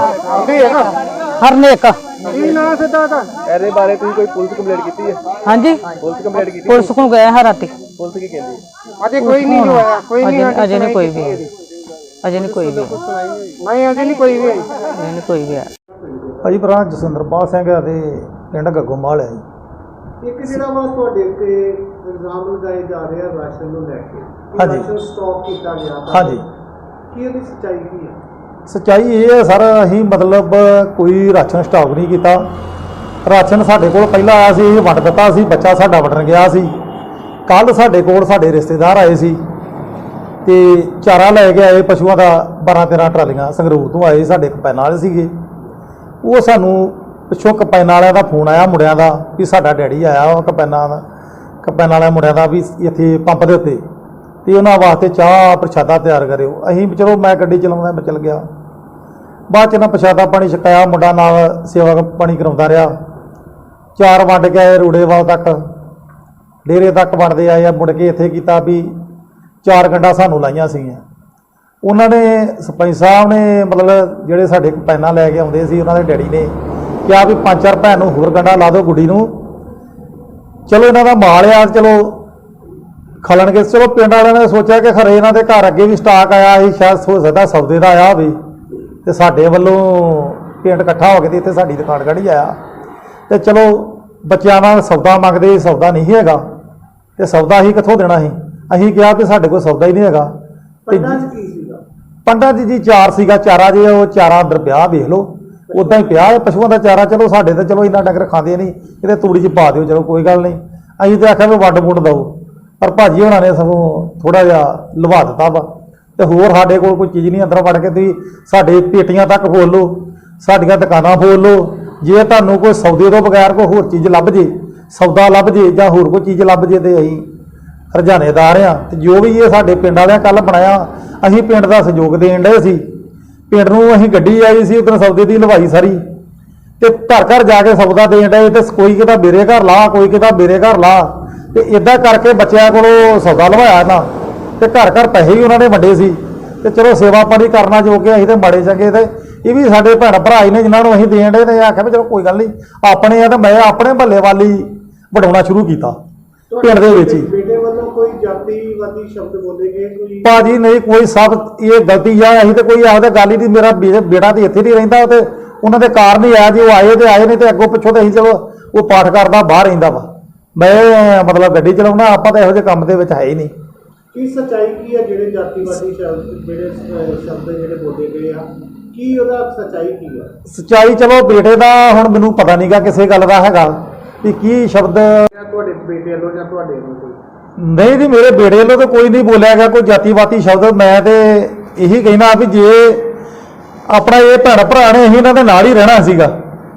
ਹਰਨੇਕ। ਕੀ ਨਾਂ ਸਿੱਧਾ ਦਾ ਇਹਦੇ ਬਾਰੇ ਤੁਸੀਂ ਕੋਈ ਪੁਲਿਸ ਕੰਪਲੇਂਟ ਕੀਤੀ ਹੈ? ਹਾਂਜੀ। ਪੁਲਿਸ ਕੰਪਲੇਂਟ ਕੀਤੀ ਪੁਲਿਸ ਕੋਲ ਗਏ ਹਾਂ ਰਾਤੀ। ਪੁਲਿਸ ਕੀ ਕਹਿੰਦੀ ਅਜੇ ਕੋਈ ਨਹੀਂ ਹੋਇਆ ਕੋਈ ਨਹੀਂ ਅਜੇ ਅਜੇ ਨਹੀਂ ਕੋਈ ਵੀ ਆਇਆ। ਅਜੇ ਨਹੀਂ ਕੋਈ ਵੀ ਆਇਆ। ਨਹੀਂ ਅਜੇ ਨਹੀਂ ਕੋਈ ਵੀ ਅਜੇ ਨਹੀਂ ਕੋਈ ਵੀ ਆਇਆ। ਭਾਜੀ ਭਰਾ ਜਸਵਿੰਦਰਪਾਲ ਸਿੰਘ ਹੈ ਤੇ ਪਿੰਡ ਗੱਗੋਮਾਲ ਹੈ ਜੀ ਇੱਕ ਜਿਹੜਾ ਵਾ ਤੁਹਾਡੇ ਉੱਤੇ ਇਲਜ਼ਾਮ ਲਗਾਏ ਜਾ ਰਹੇ ਆ ਰਾਸ਼ਨ ਨੂੰ ਲੈ ਕੇ ਕਿ ਹਾਂਜੀ। ਰਾਸ਼ਨ ਸਟਾਕ ਕੀਤਾ ਗਿਆ ਵਾ। ਹਾਂਜੀ ਕੀ ਉਹਦੀ ਸੱਚਾਈ ਕੀ ਹੈ ਸੱਚਾਈ ਇਹ ਹੈ ਸਰ ਅਸੀਂ ਮਤਲਬ ਕੋਈ ਰਾਸ਼ਨ ਸਟਾਕ ਨਹੀਂ ਕੀਤਾ ਰਾਸ਼ਨ ਸਾਡੇ ਕੋਲ ਪਹਿਲਾਂ ਆਇਆ ਸੀ ਇਹ ਵੰਡ ਦਿੱਤਾ ਸੀ ਬੱਚਾ ਸਾਡਾ ਵੰਡਣ ਗਿਆ ਸੀ ਕੱਲ ਸਾਡੇ ਕੋਲ ਸਾਡੇ ਰਿਸ਼ਤੇਦਾਰ ਆਏ ਸੀ ਤੇ ਚਾਰਾ ਲੈ ਕੇ ਆਏ ਪਸ਼ੂਆਂ ਦਾ 12 13 ਟਰਾਲੀਆਂ ਸੰਗਰੂਰ ਤੋਂ ਆਏ ਸਾਡੇ ਕਪੈਨਾਂ ਵਾਲੇ ਸੀਗੇ। ਉਹ ਸਾਨੂੰ ਪਿੱਛੋਂ ਕਪੈਨਾਂ ਵਾਲਿਆਂ ਦਾ ਫੋਨ ਆਇਆ ਮੁੰਡਿਆਂ ਦਾ ਵੀ ਸਾਡਾ ਡੈਡੀ ਆਇਆ ਉਹ ਕਪੈਨਾਂ ਦਾ। ਕਪੈਨਾਂ ਵਾਲਿਆਂ ਮੁੰਡਿਆਂ ਦਾ ਵੀ ਇੱਥੇ ਪੰਪ ਦੇ ਉੱਤੇ। ਤੇ ਉਹਨਾਂ ਵਾਸਤੇ ਚਾਹ ਪ੍ਰਸ਼ਾਦਾ ਤਿਆਰ ਕਰਿਓ। ਅਸੀਂ ਵੀ ਚਲੋ ਮੈਂ ਗੱਡੀ ਚਲਾਉਂਦਾ ਮੈਂ ਚੱਲ ਗਿਆ। ਬਾਅਦ ਚ ਨਾ ਪ੍ਰਸ਼ਾਦਾ ਪਾਣੀ ਛਕਾਇਆ, ਮੁੰਡਾ ਨਾਲ ਸੇਵਾ ਪਾਣੀ ਕਰਾਉਂਦਾ ਰਿਹਾ। ਚਾਰ ਵੰਡ ਕੇ ਆਏ ਰੂੜੇਵਾਲ ਤੱਕ। ਡੇਰੇ ਤੱਕ ਵੰਡਦੇ ਆਏ ਆ, ਮੁੜ ਕੇ ਇੱਥੇ ਕੀਤਾ ਵੀ ਚਾਰ ਗੰਡਾ ਸਾਨੂੰ ਲਾਈਆਂ ਸੀਗੀਆਂ। ਉਹਨਾਂ ਨੇ ਸਰਪੰਚ ਸਾਹਿਬ ਨੇ ਮਤਲਬ ਜਿਹੜੇ ਸਾਡੇ ਪੈਨਾ ਲੈ ਕੇ ਆਉਂਦੇ ਸੀ, ਉਹਨਾਂ ਦੇ ਡੈਡੀ ਨੇ ਕਿਹਾ ਵੀ ਪੰਜ ਚਾਰ ਭੈਣ ਨੂੰ ਹੋਰ ਗੰਡਾ ਲਾ ਦਿਓ ਗੁੱਡੀ ਨੂੰ। ਚਲੋ ਇਹਨਾਂ ਦਾ ਮਾਲ ਆ, ਚਲੋ ਖਲਣਗੇ। ਚਲੋ ਪਿੰਡ ਵਾਲਿਆਂ ਨੇ ਸੋਚਿਆ ਕਿ ਖਰੇ ਇਹਨਾਂ ਦੇ ਘਰ ਅੱਗੇ ਵੀ ਸਟਾਕ ਆਇਆ ਸੀ ਸ਼ਾਇਦ ਹੋ ਸਕਦਾ ਸੌਦੇ ਦਾ ਆਇਆ ਹੋਵੇ। ਤੇ ਸਾਡੇ ਵੱਲੋਂ ਪਿੰਡ ਇਕੱਠਾ ਹੋ ਕੇ ਤੇ ਇੱਥੇ ਸਾਡੀ ਦੁਕਾਨ ਖੜੀ ਆਇਆ। ਤੇ ਚਲੋ ਬੱਚਿਆਂ ਨਾਲ ਸੌਦਾ ਮੰਗਦੇ ਸੌਦਾ ਨਹੀਂ ਹੈਗਾ। ਤੇ ਸੌਦਾ ਹੀ ਕਿੱਥੋਂ ਦੇਣਾ ਸੀ? ਅਸੀਂ ਕਿਹਾ ਕਿ ਸਾਡੇ ਕੋਲ ਸੌਦਾ ਹੀ ਨਹੀਂ ਹੈਗਾ। ਤੇ ਪਿੰਡਾਂ 'ਚ ਕੀ ਸੀਗਾ? ਪੰਡਾਂ ਜੀ ਜੀ ਚਾਰ ਸੀਗਾ ਚਾਰਾ ਜੇ ਉਹ ਚਾਰਾ ਅੰਦਰ ਪਿਆ ਵੇਖ ਲਓ। ਉਦਾਂ ਹੀ ਪਿਆ ਪਸ਼ੂਆਂ ਦਾ ਚਾਰਾ ਚਲੋ ਸਾਡੇ ਤਾਂ ਚਲੋ ਇੰਨਾ ਡੰਗਰ ਖਾਂਦੇ ਨਹੀਂ। ਇਹਦੇ ਤੂੜੀ 'ਚ ਪਾ ਦਿਓ ਚਲੋ ਕੋਈ ਗੱਲ ਨਹੀਂ। ਅਸੀਂ ਤੇ ਆਖਿਆ ਵੀ ਵੱਡ ਮੁੱਢ ਦਓ। ਪਰ ਭਾਜੀ ਹੋਣਾ ਨੇ ਸਗੋਂ ਥੋੜਾ ਜਿਹਾ ਲਵਾ ਦਿੱਤਾ ਵਾ। ਤੇ ਹੋਰ ਸਾਡੇ ਕੋਲ ਕੋਈ ਚੀਜ਼ ਨਹੀਂ ਅੰਦਰ ਵੜ ਕੇ ਤੁਸੀਂ ਸਾਡੇ ਪੇਟੀਆਂ ਤੱਕ ਖੋਲ ਲਓ ਸਾਡੀਆਂ ਦੁਕਾਨਾਂ ਖੋਲ ਲਓ। ਜੇ ਤੁਹਾਨੂੰ ਕੋਈ ਸੌਦੇ ਤੋਂ ਬਗੈਰ ਕੋਈ ਹੋਰ ਚੀਜ਼ ਲੱਭ ਜੇ, ਸੌਦਾ ਲੱਭ ਜੇ ਜਾਂ ਹੋਰ ਕੋਈ ਚੀਜ਼ ਲੱਭ ਜੇ ਤੇ ਅਸੀਂ ਹਰਜਾਨੇਦਾਰ ਆ ਤੇ ਜੋ ਵੀ ਇਹ ਸਾਡੇ ਪਿੰਡ ਵਾਲਿਆਂ ਕੱਲ ਬਣਾਇਆ, ਅਸੀਂ ਪਿੰਡ ਦਾ ਸਹਿਯੋਗ ਦੇਣ ਡਏ ਸੀ। ਪਿੰਡ ਨੂੰ ਅਸੀਂ ਗੱਡੀ ਆਈ ਸੀ, ਉਧਰ ਸੌਦੇ ਦੀ ਲਵਾਈ ਸਾਰੀ। ਤੇ ਘਰ ਘਰ ਜਾ ਕੇ ਸੌਦਾ ਦੇਣ ਡਏ ਤੇ ਕੋਈ ਕਿਤਾ ਮੇਰੇ ਘਰ ਲਾ, ਕੋਈ ਕਿਤਾ ਮੇਰੇ ਘਰ ਲਾ। ਤੇ ਇਦਾਂ ਕਰਕੇ ਬੱਚਿਆਂ ਕੋਲੋਂ ਸੌਦਾ ਲਵਾਇਆ ਨਾ ਤੇ ਘਰ ਘਰ ਪੈਸੇ ਹੀ ਉਹਨਾਂ ਨੇ ਵੰਡੇ ਸੀ। ਤੇ ਚਲੋ ਸੇਵਾ ਪਾਣੀ ਕਰਨਾ ਜੋ ਕਿ ਅਸੀਂ ਤੇ ਮਾੜੇ ਚੰਗੇ ਤੇ ਇਹ ਵੀ ਸਾਡੇ ਭੈਣ ਭਰਾ ਹੀ ਨੇ ਜਿਨ੍ਹਾਂ ਨੂੰ ਅਸੀਂ ਦੇਣ ਡਏ ਤੇ ਆਖਿਆ ਵੀ ਚਲੋ ਕੋਈ ਗੱਲ ਨਹੀਂ ਆਪਣੇ ਆ ਤੇ ਮੈਂ ਆਪਣੇ ਭੱਲੇ ਵਾਲੀ ਵਡਾਉਣਾ ਸ਼ੁਰੂ ਕੀਤਾ ਪਿੰਡ ਦੇ ਵਿੱਚ ਹੀ। ਬੇਟੇ ਵੱਲੋਂ ਕੋਈ ਜਾਤੀਵਾਦੀ ਸ਼ਬਦ ਬੋਲੇ ਗਏ ਕੋਈ? ਭਾਜੀ ਨਹੀਂ ਕੋਈ ਸਭ ਇਹ ਗਲਤੀ ਆ ਅਸੀਂ ਤੇ ਕੋਈ ਜਿਹਾ ਗੱਲ ਹੀ ਨਹੀਂ ਮੇਰਾ ਬੇ- ਬੇਟਾ ਤੇ ਇੱਥੇ ਨਹੀਂ ਰਹਿੰਦਾ ਤੇ ਉਹਨਾਂ ਦੇ ਕਾਰਨ ਹੀ ਆ ਜੇ ਉਹ ਆਏ ਤੇ ਆਏ ਨਹੀਂ ਤੇ ਅੱਗੋਂ ਪਿੱਛੋਂ ਤੇ ਅਸੀਂ ਚਲੋ ਉਹ ਪਾਠ ਕਰਦਾ ਬਾਹਰ ਰਹਿੰਦਾ ਵਾ। ਮੈਂ ਮਤਲਬ ਗੱਡੀ ਚਲਾਉਣਾ ਆਪਾਂ ਤਾਂ ਇਹੋ ਜਿਹੇ ਕੰਮ ਦੇ ਵਿੱਚ ਹੈ ਹੀ ਨਹੀਂ। ਕੀ ਸੱਚਾਈ ਕੀ ਹੈ ਜਿਹੜੇ ਜਾਤੀਵਾਦੀ ਸ਼ਬਦ ਜਿਹੜੇ ਸ਼ਬਦ ਜਿਹੜੇ ਬੋਲੇ ਗਏ ਆ? ਕੀ ਉਹਦਾ ਸੱਚਾਈ ਕੀ ਆ? ਸੱਚਾਈ ਚਲੋ ਬੇਟੇ ਦਾ ਹੁਣ ਮੈਨੂੰ ਪਤਾ ਨਹੀਂਗਾ ਕਿਸੇ ਗੱਲ ਦਾ ਹੈਗਾ ਵੀ ਕੀ ਸ਼ਬਦ ਜਾਂ ਤੁਹਾਡੇ ਬੇਟੇ ਵੱਲੋਂ ਜਾਂ ਤੁਹਾਡੇ ਵੱਲੋਂ ਕੋਈ? ਨਹੀਂ ਜੀ ਮੇਰੇ ਬੇੜੇ ਵੱਲੋਂ ਤਾਂ ਕੋਈ ਨਹੀਂ ਬੋਲਿਆ ਗਿਆ ਕੋਈ ਜਾਤੀਵਾਦੀ ਸ਼ਬਦ। ਮੈਂ ਤੇ ਇਹੀ ਕਹਿਣਾ ਵੀ ਜੇ ਆਪਣਾ ਇਹ ਭੈਣ ਭਰਾ ਨੇ ਅਸੀਂ ਇਹਨਾਂ ਦੇ ਨਾਲ ਹੀ ਰਹਿਣਾ ਸੀਗਾ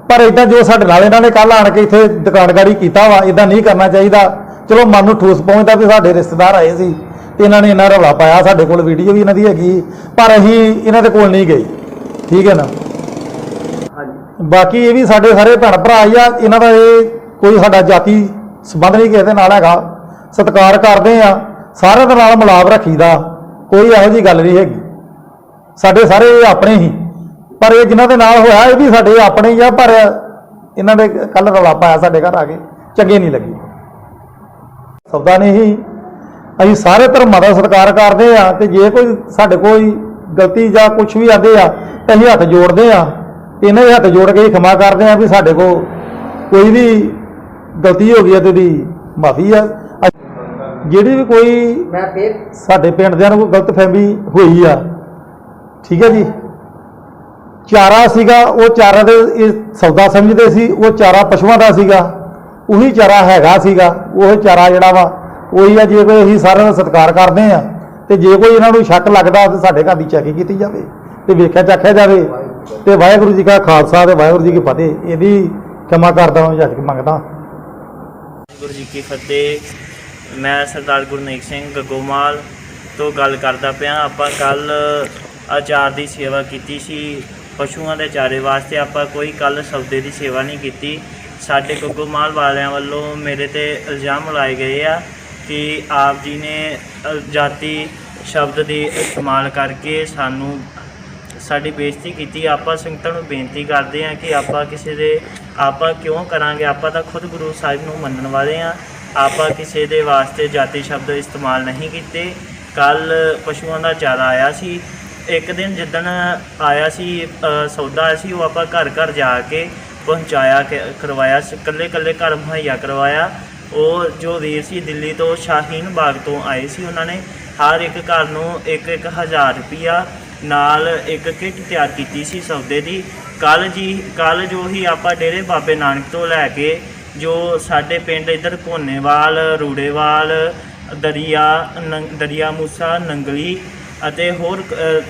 ਪਰ ਇਦਾਂ ਜੋ ਸਾਡੇ ਨਾਲ ਇਹਨਾਂ ਨੇ ਕੱਲ ਆਣ ਕੇ ਇੱਥੇ ਦੁਕਾਨਦਾਰੀ ਕੀਤਾ ਵਾ ਇਦਾਂ ਨਹੀਂ ਕਰਨਾ ਚਾਹੀਦਾ। ਚਲੋ ਮਨ ਨੂੰ ਠੋਸ ਪਹੁੰਚਦਾ ਵੀ ਸਾਡੇ ਰਿਸ਼ਤੇਦਾਰ ਆਏ ਸੀ ਤੇ ਇਹਨਾਂ ਨੇ ਇਹਨਾਂ ਰੌਲਾ ਪਾਇਆ ਸਾਡੇ ਕੋਲ ਵੀਡੀਓ ਵੀ ਇਹਨਾਂ ਦੀ ਹੈਗੀ ਪਰ ਅਸੀਂ ਇਹਨਾਂ ਦੇ ਕੋਲ ਨਹੀਂ ਗਏ। ਠੀਕ ਹੈ ਨਾ? ਬਾਕੀ ਇਹ ਵੀ ਸਾਡੇ ਸਾਰੇ ਭੈਣ ਭਰਾ ਹੀ ਆ ਇਹਨਾਂ ਦਾ ਇਹ ਕੋਈ ਸਾਡਾ ਜਾਤੀ ਸੰਬੰਧ ਨਹੀਂ ਕਿਸੇ ਦੇ ਨਾਲ ਹੈਗਾ। ਸਤਿਕਾਰ ਕਰਦੇ ਆ ਸਾਰਿਆਂ ਦੇ ਨਾਲ ਮਿਲਾਪ ਰੱਖੀਦਾ ਕੋਈ ਇਹੋ ਜੀ ਗੱਲ ਨਹੀਂ ਹੈਗੀ। ਸਾਡੇ ਸਾਰੇ ਇਹ ਆਪਣੇ ਹੀ। ਪਰ ਇਹ ਜਿਨ੍ਹਾਂ ਦੇ ਨਾਲ ਹੋਇਆ ਇਹ ਵੀ ਸਾਡੇ ਆਪਣੇ ਹੀ ਆ ਪਰ ਇਹਨਾਂ ਦੇ ਕੱਲ ਰੌਲਾ ਪਾਇਆ ਸਾਡੇ ਘਰ ਆ ਕੇ ਚੰਗੇ ਨਹੀਂ ਲੱਗੇ। ਸਬਦਾ ਨਹੀਂ ਹੀ ਅਸੀਂ ਸਾਰੇ ਧਰਮਾਂ ਦਾ ਸਤਿਕਾਰ ਕਰਦੇ ਆ ਤੇ ਜੇ ਕੋਈ ਸਾਡੇ ਕੋਈ ਗਲਤੀ ਜਾਂ ਕੁਝ ਵੀ ਆਂਦੇ ਆ ਤੇ ਅਸੀਂ ਹੱਥ ਜੋੜਦੇ ਆ ਇਹਨਾਂ ਦੇ ਹੱਥ ਜੋੜ ਕੇ ਹੀ ਖਿਮਾ ਕਰਦੇ ਆ ਵੀ ਸਾਡੇ ਕੋ ਕੋਈ ਵੀ ਗਲਤੀ ਹੋ ਗਈ ਹੈ ਤੇ ਉਹਦੀ ਮਾਫੀ ਆ। ਜਿਹੜੀ ਵੀ ਕੋਈ ਸਾਡੇ ਪਿੰਡ ਦਿਆਂ ਨੂੰ ਕੋਈ ਗਲਤ ਫਹਿਮੀ ਹੋਈ ਆ ਠੀਕ ਹੈ ਜੀ? ਚਾਰਾ ਸੀਗਾ ਉਹ ਚਾਰਾ ਦੇ ਇਹ ਸੌਦਾ ਸਮਝਦੇ ਸੀ ਉਹ ਚਾਰਾ ਪਸ਼ੂਆਂ ਦਾ ਸੀਗਾ ਉਹੀ ਚਾਰਾ ਹੈਗਾ ਸੀਗਾ ਉਹ ਚਾਰਾ ਜਿਹੜਾ ਵਾ ਉਹੀ ਆ ਜੇ ਕੋਈ ਅਸੀਂ ਸਾਰਿਆਂ ਦਾ ਸਤਿਕਾਰ ਕਰਦੇ ਆ ਤੇ ਜੇ ਕੋਈ ਇਹਨਾਂ ਨੂੰ ਸ਼ੱਕ ਲੱਗਦਾ ਤੇ ਸਾਡੇ ਘਰ ਦੀ ਚੈਕਿੰਗ ਕੀਤੀ ਜਾਵੇ। ਤੇ ਵੇਖਿਆ ਚਾਖਿਆ ਜਾਵੇ ਤੇ ਵਾਹਿਗੁਰੂ ਜੀ ਕਾ ਖਾਲਸਾ ਤੇ ਵਾਹਿਗੁਰੂ ਜੀ ਕੀ ਫਤਿਹ। ਇਹਦੀ ਖਿਮਾ ਕਰਦਾ ਹਾਂ ਜੱਜ ਮੰਗਦਾ। ਗੁਰੂ ਜੀ ਕੀ ਫਤਿਹ। ਮੈਂ ਸਰਦਾਰ ਗੁਰਨੇਕ ਸਿੰਘ ਗੱਗੋਮਾਲ ਤੋਂ ਗੱਲ ਕਰਦਾ ਪਿਆ। ਆਪਾਂ ਕੱਲ ਆਚਾਰ ਦੀ ਸੇਵਾ ਕੀਤੀ ਸੀ। ਪਸ਼ੂਆਂ ਦੇ ਚਾਰੇ ਵਾਸਤੇ ਆਪਾਂ ਕੋਈ ਕੱਲ ਸੌਦੇ ਦੀ ਸੇਵਾ ਨਹੀਂ ਕੀਤੀ। ਸਾਡੇ ਗੱਗੋਮਾਲ ਵਾਲਿਆਂ ਵੱਲੋਂ ਮੇਰੇ ਤੇ ਇਲਜ਼ਾਮ ਲਾਏ ਗਏ ਆ ਕਿ ਆਪ ਜੀ ਨੇ ਜਾਤੀ ਸ਼ਬਦ ਦੀ ਇਸਤੇਮਾਲ ਕਰਕੇ ਸਾਨੂੰ ਸਾਡੀ ਬੇਇੱਜ਼ਤੀ ਕੀਤੀ, ਆਪਾਂ ਸੰਗਤਾਂ ਨੂੰ ਬੇਨਤੀ ਕਰਦੇ ਹਾਂ ਕਿ ਆਪਾਂ ਕਿਸੇ ਦੇ, ਆਪਾਂ ਕਿਉਂ ਕਰਾਂਗੇ? ਆਪਾਂ ਤਾਂ ਖੁਦ ਗੁਰੂ ਸਾਹਿਬ ਨੂੰ ਮੰਨਣ ਵਾਲੇ ਹਾਂ। ਆਪਾਂ ਕਿਸੇ ਦੇ ਵਾਸਤੇ ਜਾਤੀ ਸ਼ਬਦ ਇਸਤੇਮਾਲ ਨਹੀਂ ਕੀਤੇ। ਕੱਲ ਪਸ਼ੂਆਂ ਦਾ ਚਾਰਾ ਆਇਆ ਸੀ। ਇੱਕ ਦਿਨ ਜਿੱਦਣ ਆਇਆ ਸੀ ਸੌਦਾ ਆਇਆ ਸੀ, ਉਹ ਆਪਾਂ ਘਰ ਘਰ ਜਾ ਕੇ ਪਹੁੰਚਾਇਆ, ਕ- ਕਰਵਾਇਆ ਸੀ। ਇਕੱਲੇ ਇਕੱਲੇ ਘਰ ਮੁਹੱਈਆ ਕਰਵਾਇਆ। ਉਹ ਜੋ ਵੀਰ ਸੀ ਦਿੱਲੀ ਤੋਂ, ਸ਼ਾਹੀਨ ਬਾਗ ਤੋਂ ਆਏ ਸੀ ਉਹਨਾਂ ਨੇ। ਹਰ ਇੱਕ ਘਰ ਨੂੰ ਇੱਕ ਇੱਕ ਹਜ਼ਾਰ ਰੁਪਿਆ ਨਾਲ ਇੱਕ ਕਿੱਟ ਤਿਆਰ ਕੀਤੀ ਸੀ ਸੌਦੇ ਦੀ। ਕੱਲ ਜੀ ਕੱਲ ਜੋ ਹੀ ਆਪਾਂ ਡੇਰੇ ਬਾਬੇ ਨਾਨਕ ਤੋਂ ਲੈ ਕੇ ਜੋ ਸਾਡੇ ਪਿੰਡ ਇਧਰ ਕੋਨੇਵਾਲ ਰੂੜੇਵਾਲ, ਦਰਿਆ, ਨੰ- ਦਰਿਆ ਮੂਸਾ, ਨੰਗਲੀ ਅਤੇ ਹੋਰ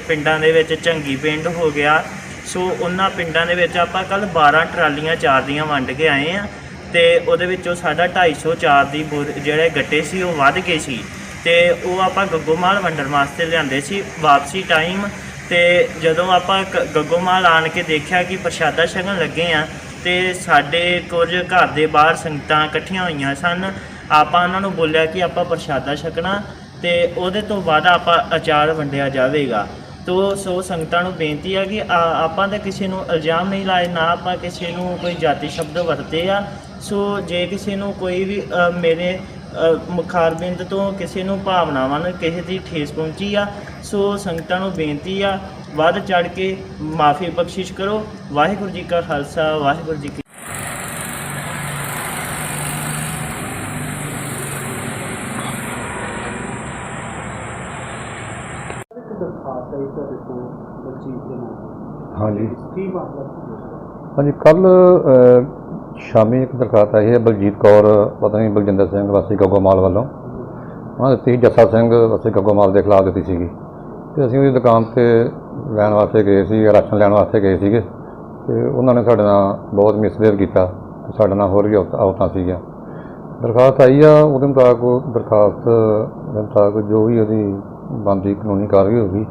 ਪਿੰਡਾਂ ਦੇ ਵਿੱਚ ਚੰਗੀ ਪਿੰਡ ਹੋ ਗਿਆ। ਸੋ ਉਹਨਾਂ ਪਿੰਡਾਂ ਦੇ ਵਿੱਚ ਆਪਾਂ ਕੱਲ 12 ਟਰਾਲੀਆਂ ਚਾਰ ਦੀਆਂ ਵੰਡ ਕੇ ਆਏ ਆ ਤੇ ਉਹਦੇ ਵਿੱਚੋਂ ਸਾਡਾ 250 ਚਾਰ ਦੀ ਬੋਰ, ਜਿਹੜੇ ਗੱਟੇ ਸੀ ਉਹ ਵੱਧ ਗਏ ਸੀ। ਤੇ ਉਹ ਆਪਾਂ ਗੱਗੋਮਾਲ ਵੰਡਣ ਵਾਸਤੇ ਲਿਆਂਦੇ ਸੀ, ਵਾਪਸੀ ਟਾਈਮ ਤੇ ਜਦੋਂ ਆਪਾਂ ਕ- ਗੱਗੋਮਾਲ ਆਣ ਕੇ ਦੇਖਿਆ ਕਿ ਪ੍ਰਸ਼ਾਦਾ ਛਕਣ ਲੱਗੇ ਆ ਤੇ ਸਾਡੇ ਕੁਝ ਘਰ ਦੇ ਬਾਹਰ ਸੰਗਤਾਂ ਇਕੱਠੀਆਂ ਹੋਈਆਂ ਸਨ, ਆਪਾਂ ਉਹਨਾਂ ਨੂੰ ਬੋਲਿਆ ਕਿ ਆਪਾਂ ਪ੍ਰਸ਼ਾਦਾ ਛਕਣਾ ਤੇ ਉਹਦੇ ਤੋਂ ਬਾਅਦ ਆਪਾਂ ਅਚਾਰ ਵੰਡਿਆ ਜਾਵੇਗਾ। ਤੋ ਸੋ ਸੰਗਤਾਂ ਨੂੰ ਬੇਨਤੀ ਆ ਕਿ ਆਪਾਂ ਤਾਂ ਕਿਸੇ ਨੂੰ ਇਲਜ਼ਾਮ ਨਹੀਂ ਲਾਏ, ਨਾ ਆਪਾਂ ਕਿਸੇ ਨੂੰ ਕੋਈ ਜਾਤੀ ਸ਼ਬਦ ਵਰਤੇ ਆ। ਸੋ ਜੇ ਕਿਸੇ ਨੂੰ ਕੋਈ ਵੀ ਮੇਰੇ ਮੁਖਾਰਬਿੰਦ ਤੋਂ ਕਿਸੇ ਨੂੰ ਭਾਵਨਾਵਾਂ ਨੂੰ ਕਿਸੇ ਦੀ ਠੇਸ ਪਹੁੰਚੀ ਆ ਸੋ ਸੰਗਤਾਂ ਨੂੰ ਬੇਨਤੀ ਆ ਵੱਧ ਚੜ ਕੇ ਮਾਫੀ ਬਖਸ਼ਿਸ਼ ਕਰੋ। ਵਾਹਿਗੁਰੂ ਜੀ ਕਾ ਖਾਲਸਾ ਵਾਹਿਗੁਰੂ ਜੀ ਹਾਂਜੀ। ਹਾਂਜੀ ਕੱਲ ਸ਼ਾਮੀ ਇੱਕ ਦਰਖਾਸਤ ਆਈ ਹੈ ਬਲਜੀਤ ਕੌਰ, ਪਤਾ ਨਹੀਂ ਬਲਜਿੰਦਰ ਸਿੰਘ, ਵਾਸੀ ਗੱਗੋਮਾਲ ਵੱਲੋਂ। ਉਹਨਾਂ ਦਿੱਤੀ ਸੀ ਜੱਸਾ ਸਿੰਘ, ਵਾਸੀ ਗੱਗੋਮਾਲ ਦੇ ਖਿਲਾਫ ਦਿੱਤੀ ਸੀਗੀ। ਤੇ ਅਸੀਂ ਉਹਦੀ ਦੁਕਾਨ ਤੇ ਲੈਣ ਵਾਸਤੇ ਗਏ ਸੀ ਰਾਸ਼ਨ ਲੈਣ ਵਾਸਤੇ ਗਏ ਸੀਗੇ। ਤੇ ਉਹਨਾਂ ਨੇ ਸਾਡੇ ਨਾਲ ਬਹੁਤ ਮਿਸਬਿਹੇਵ ਕੀਤਾ ਤੇ ਸਾਡੇ ਨਾਲ ਹੋਰ ਵੀ ਔਰਤ- ਔਰਤਾਂ ਸੀਗੀਆਂ। ਦਰਖਾਸਤ ਆਈ ਆ, ਉਹਦੇ ਮੁਤਾਬਕ ਦਰਖਾਸਤ ਦੇ ਮੁਤਾਬਕ ਜੋ ਵੀ ਉਹਦੀ ਬਣਦੀ ਕਾਨੂੰਨੀ ਕਾਰਵਾਈ ਹੋਊਗੀ,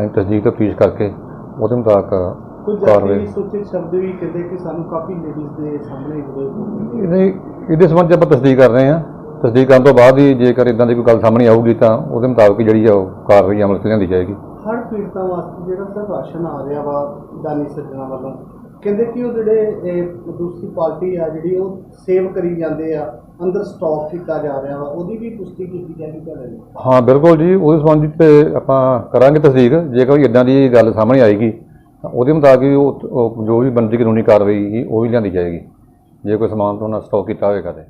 ਅਸੀਂ ਤਸਦੀਕ ਤੋਂ ਤਫਤੀਸ਼ ਕਰਕੇ ਉਹਦੇ ਮੁਤਾਬਕ ਕੁਝ ਕਾਰਵਾਈ ਜਾਤੀ ਸੂਚਿਤ ਸ਼ਬਦ ਵੀ ਕਹਿੰਦੇ ਕਿ ਸਾਨੂੰ ਕਾਫੀ ਲੇਡੀਜ਼ ਦੇ ਸਾਹਮਣੇ ਜਿਹੜੇ ਇਹਦੇ ਇਹਦੇ ਸੰਬੰਧ ਆਪਾਂ ਤਸਦੀਕ ਕਰ ਰਹੇ ਹਾਂ। ਤਸਦੀਕ ਕਰਨ ਤੋਂ ਬਾਅਦ ਹੀ ਜੇਕਰ ਇਦਾਂ ਦੀ ਕੋਈ ਗੱਲ ਸਾਹਮਣੇ ਆਊਗੀ ਤਾਂ ਉਹਦੇ ਮੁਤਾਬਕ ਜਿਹੜੀ ਆ ਉਹ ਕਾਰਵਾਈ ਅਮਲ 'ਚ ਲਿਆਂਦੀ ਜਾਏਗੀ। ਹਰ ਪੀੜਤਾਂ ਵਾਸਤੇ ਜਿਹੜਾ ਸਰ ਰਾਸ਼ਨ ਆ ਰਿਹਾ ਵਾ ਦਾਨੀ ਸੱਜਣਾ ਵੱਲੋਂ ਕਹਿੰਦੇ ਕਿ ਉਹ ਜਿਹੜੇ ਇਹ ਦੂਸਰੀ ਪਾਰਟੀ ਆ ਜਿਹੜੀ ਉਹ ਸੇਵ ਕਰੀ ਜਾਂਦੇ ਆ ਅੰਦਰ ਸਟਾਕ ਕੀਤਾ ਜਾ ਰਿਹਾ ਵਾ ਉਹਦੀ ਵੀ ਪੁਸ਼ਟੀ ਕੀਤੀ ਤੁਹਾਡੇ ਨਾਲ ਹਾਂ ਬਿਲਕੁਲ ਜੀ ਉਹਦੇ ਸੰਬੰਧ 'ਚ ਤੇ ਆਪਾਂ ਕਰਾਂਗੇ ਤਸਦੀਕ। ਜੇ ਕੋਈ ਇਦਾਂ ਦੀ ਗੱਲ ਸਾਹਮਣੇ ਆਏਗੀ ਤਾਂ ਉਹਦੇ ਮੁਤਾਬਿਕ ਉਹ ਉਹ ਜੋ ਵੀ ਬਣਦੀ ਕਾਨੂੰਨੀ ਕਾਰਵਾਈ ਸੀ, ਉਹ ਵੀ ਲਿਆਂਦੀ ਜਾਏਗੀ। ਜੇ ਕੋਈ ਸਮਾਨ ਤੋਂ ਉਹਨਾਂ ਸਟਾਕ ਕੀਤਾ ਹੋਵੇਗਾ ਤੇ।